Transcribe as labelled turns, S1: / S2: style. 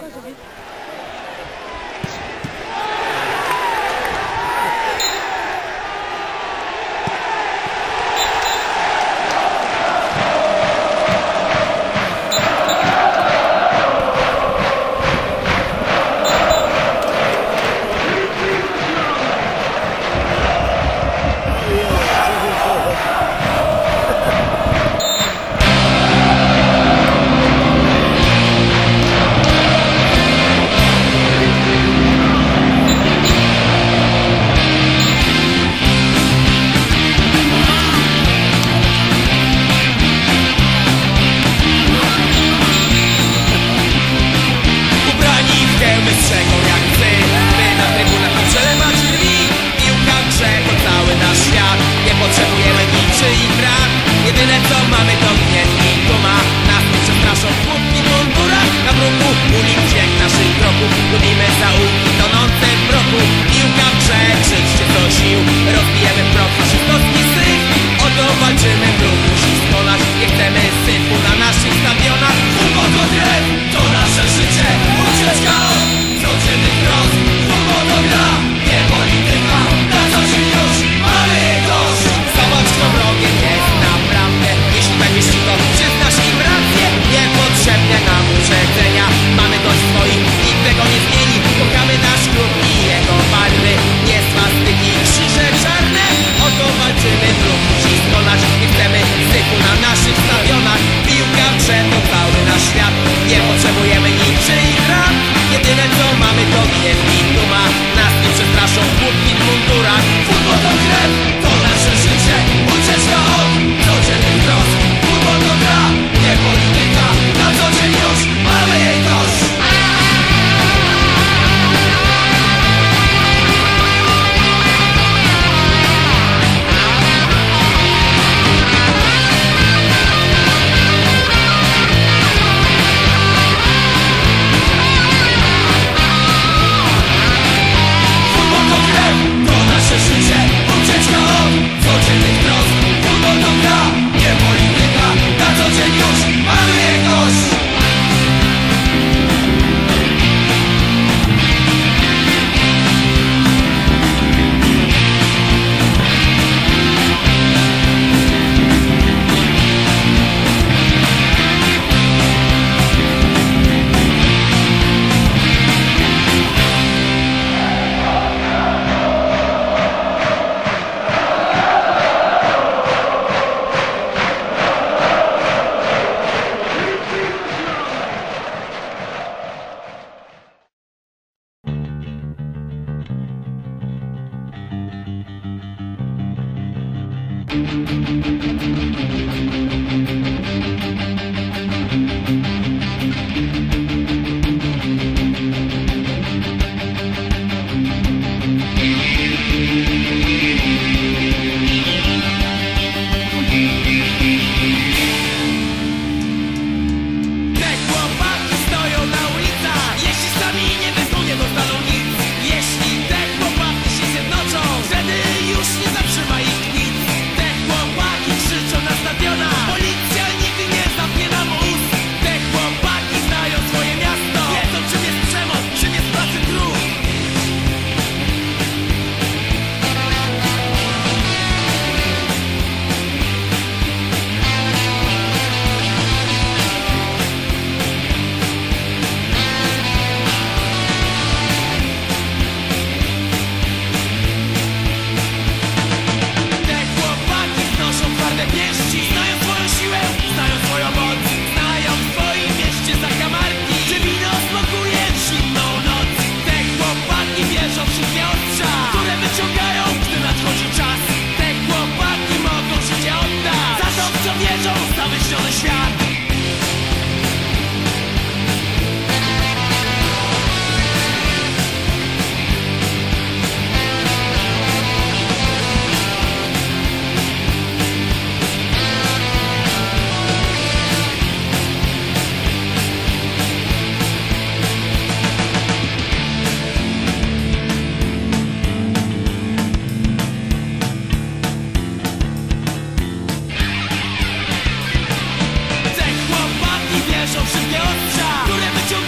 S1: Thank you.
S2: Thank you. leżą wszystkie ostrza, które wyciągają